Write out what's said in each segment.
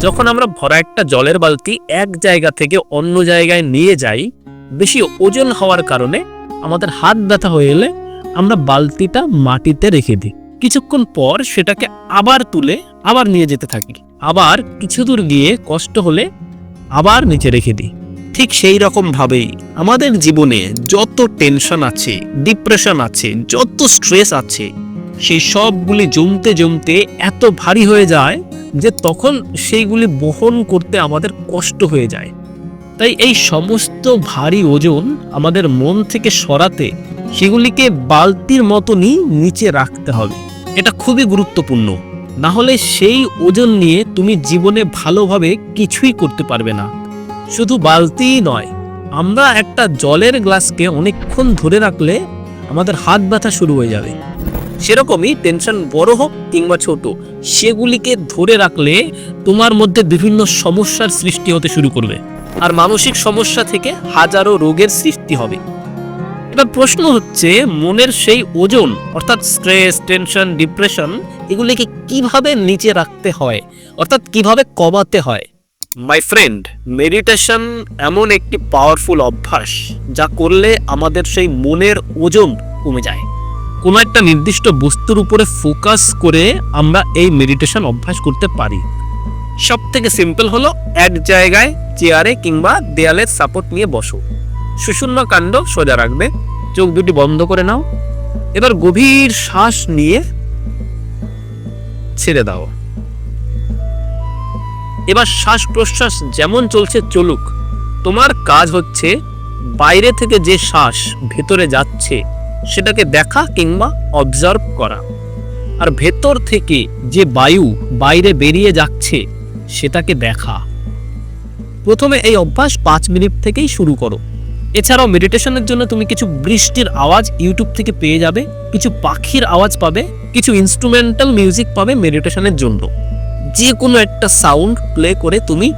যখন আমরা ভরা একটা জলের বালতি এক জায়গা থেকে অন্য জায়গায় নিয়ে যাই, বেশি ওজন হওয়ার কারণে আমাদের হাত ব্যথা হয়ে এলে আমরা বালতিটা মাটিতে রেখে দিই। কিছুক্ষণ পর সেটাকে আবার তুলে আবার নিয়ে যেতে থাকি। আবার কিছু দূর গিয়ে কষ্ট হলে আবার নিচে রেখে দিই। ঠিক সেই রকম ভাবেই আমাদের জীবনে যত টেনশন আছে, ডিপ্রেশন আছে, যত স্ট্রেস আছে, সেই সবগুলি জমতে জমতে এত ভারী হয়ে যায় যে তখন সেইগুলি বহন করতে আমাদের কষ্ট হয়ে যায়। তাই এই সমস্ত ভারী ওজন আমাদের মন থেকে সরাতে সেগুলিকে বালতির মতনই নিচে রাখতে হবে। এটা খুবই গুরুত্বপূর্ণ। না হলে সেই ওজন নিয়ে তুমি জীবনে ভালোভাবে কিছুই করতে পারবে না। শুধু বালতিই নয়, আমরা একটা জলের গ্লাসকে অনেকক্ষণ ধরে রাখলে আমাদের হাত ব্যথা শুরু হয়ে যাবে। সেরকমই টেনশন বড় হোক কিংবা ছোট, সেগুলিকে ধরে রাখলে তোমার মধ্যে বিভিন্ন সমস্যার সৃষ্টি হতে শুরু করবে। আর মানসিক সমস্যা থেকে হাজারো রোগের সৃষ্টি হবে। এবার প্রশ্ন হচ্ছে, মনের সেই ওজন, অর্থাৎ স্ট্রেস টেনশন ডিপ্রেশন এগুলিকে কীভাবে নিচে রাখতে হয়, অর্থাৎ কীভাবে কমাতে হয়? মাই ফ্রেন্ড মেডিটেশন এমন একটি পাওয়ারফুল অভ্যাস যা করলে আমাদের সেই মনের ওজন কমে যায়। কোনো একটা নির্দিষ্ট বস্তুর উপরে ফোকাস করে আমরা এই মেডিটেশন অভ্যাস করতে পারি। সব থেকে সিম্পল হলো এক জায়গায় চেয়ারে কিংবা দেয়ালের সাপোর্ট নিয়ে বসো। সুশূন্য কাণ্ড সোজা রাখবে। চোখ দুটি বন্ধ করে নাও। এবার গভীর শ্বাস নিয়ে ছেড়ে দাও। এবার শ্বাস প্রশ্বাস যেমন চলছে চলুক। তোমার কাজ হচ্ছে বাইরে থেকে যে শ্বাস ভেতরে যাচ্ছে সেটাকে দেখা কিংবা অবজার্ভ করা। আর ভেতর থেকে যে বায়ু বাইরে বেরিয়ে যাচ্ছে, সেটাকে দেখা। প্রথমে এই অভ্যাস পাঁচ মিনিট থেকেই শুরু করো। এছাড়াও মেডিটেশনের জন্য তুমি কিছু বৃষ্টির আওয়াজ ইউটিউব থেকে পেয়ে যাবে, কিছু পাখির আওয়াজ পাবে, কিছু ইনস্ট্রুমেন্টাল মিউজিক পাবে মেডিটেশনের জন্য। যে কোনো একটা সাউন্ড প্লে করে তুমি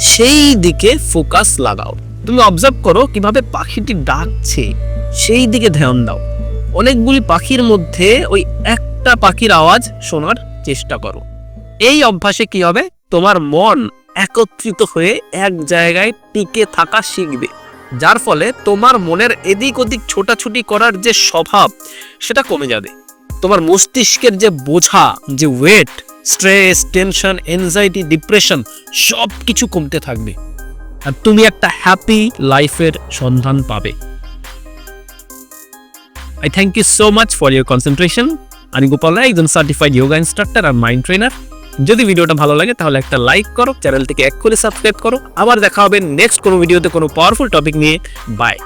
সেই দিকে ফোকাস লাগাও। তুমি অবজার্ভ করো কীভাবে পাখিটি ডাকছে। সেই দিকে ধ্যান দাও। অনেকগুলি পাখির মধ্যে ওই একটা পাখির আওয়াজ শোনার চেষ্টা করো। এই অভ্যাসে কি হবে? তোমার মন একত্রিত হয়ে এক জায়গায় টিকে থাকা শিখবে। যার ফলে তোমার মনের এদিক ওদিক ছোটাছুটি করার যে স্বভাব, সেটা কমে যাবে। তোমার মস্তিষ্কের যে বোঝা, যে weight stress tension anxiety depression সব কিছু কমতে থাকবে। আর তুমি একটা হ্যাপি লাইফের সন্ধান পাবে। I thank you so much for your concentration আমি গোপাল রায় একজন সার্টিফাইড যোগা ইনস্ট্রাক্টর আর মাইন্ড ট্রেনার যদি ভিডিওটা ভালো লাগে, তাহলে একটা লাইক করো চ্যানেলটিকে এক করে সাবস্ক্রাইব করো। আবার দেখা হবে নেক্সট কোনো ভিডিওতে কোনো পাওয়ারফুল টপিক নিয়ে। বাই